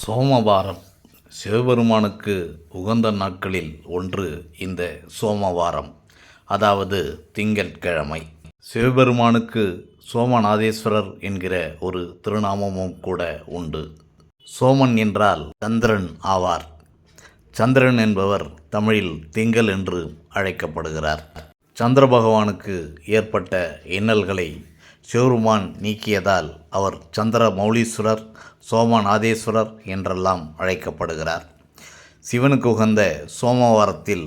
சோமவாரம். சிவபெருமானுக்கு உகந்த நாட்களில் ஒன்று இந்த சோமவாரம் அதாவது திங்கட்கிழமை. சிவபெருமானுக்கு சோமநாதேஸ்வரர் என்கிற ஒரு திருநாமமும் கூட உண்டு. சோமன் என்றால் சந்திரன் ஆவார். சந்திரன் என்பவர் தமிழில் திங்கள் என்று அழைக்கப்படுகிறார். சந்திர பகவானுக்கு ஏற்பட்ட இன்னல்களை சிவருமான் நீக்கியதால் அவர் சந்திர மௌலீஸ்வரர் சோமநாதேஸ்வரர் என்றெல்லாம் அழைக்கப்படுகிறார். சிவனுக்கு உகந்த சோமவாரத்தில்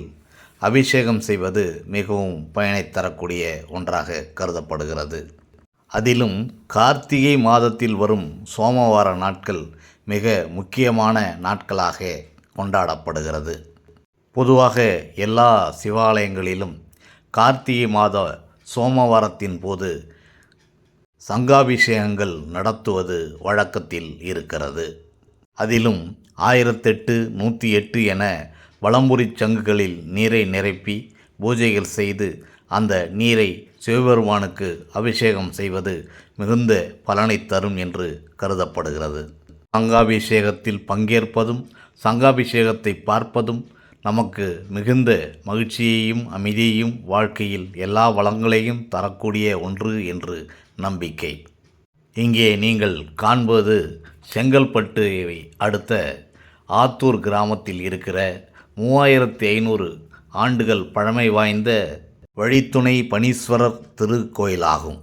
அபிஷேகம் செய்வது மிகவும் பயனை தரக்கூடிய ஒன்றாக கருதப்படுகிறது. அதிலும் கார்த்திகை மாதத்தில் வரும் சோமவார நாட்கள் மிக முக்கியமான நாட்களாக கொண்டாடப்படுகிறது. பொதுவாக எல்லா சிவாலயங்களிலும் கார்த்திகை மாத சோமவாரத்தின் போது சங்காபிஷேகங்கள் நடத்துவது வழக்கத்தில் இருக்கிறது. அதிலும் ஆயிரத்தெட்டு நூற்றி எட்டு என வலம்புரிச் சங்குகளில் நீரை நிரப்பி பூஜைகள் செய்து அந்த நீரை சிவபெருமானுக்கு அபிஷேகம் செய்வது மிகுந்த பலனை தரும் என்று கருதப்படுகிறது. சங்காபிஷேகத்தில் பங்கேற்பதும் சங்காபிஷேகத்தை பார்ப்பதும் நமக்கு மிகுந்த மகிழ்ச்சியையும் அமைதியையும் வாழ்க்கையில் எல்லா வளங்களையும் தரக்கூடிய ஒன்று என்று நம்பிக்கை. இங்கே நீங்கள் காண்பது செங்கல்பட்டு அடுத்த ஆத்தூர் கிராமத்தில் இருக்கிற மூவாயிரத்தி ஐநூறு ஆண்டுகள் பழமை வாய்ந்த வழித்துணை பனீஸ்வரர் திருக்கோயிலாகும்.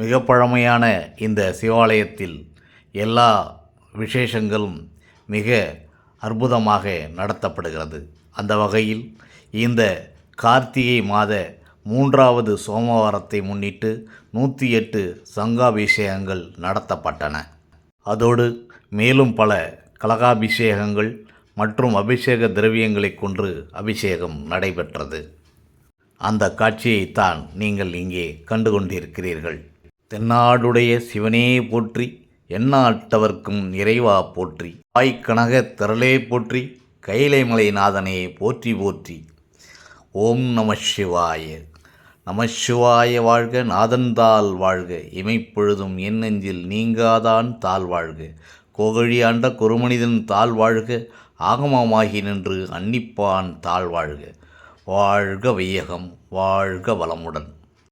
மிக பழமையான இந்த சிவாலயத்தில் எல்லா விசேஷங்களும் மிக அற்புதமாக நடத்தப்படுகிறது. அந்த வகையில் இந்த கார்த்திகை மாத மூன்றாவது சோமவாரத்தை முன்னிட்டு நூற்றி எட்டு சங்காபிஷேகங்கள் நடத்தப்பட்டன. அதோடு மேலும் பல கலகாபிஷேகங்கள் மற்றும் அபிஷேக திரவியங்களை கொன்று அபிஷேகம் நடைபெற்றது. அந்த காட்சியைத்தான் நீங்கள் இங்கே கண்டு கொண்டிருக்கிறீர்கள் தென்னாடுடைய சிவனே போற்றி எண்ணாட்டவர்க்கும் இறைவா போற்றி. வாய்க்கனக திரளே போற்றி கைலைமலை நாதனே போற்றி போற்றி. ஓம் நம சிவாய. நம சிவாய வாழ்க நாதன்தால் வாழ்க இமைப்பொழுதும் என் நெஞ்சில் நீங்காதான் தாழ் வாழ்க. கோகழி ஆண்ட குருமனிதன் தாழ் வாழ்க ஆகமமாகி நின்று அன்னிப்பான் தாழ் வாழ்க. வாழ்க வையகம் வாழ்க வளமுடன்.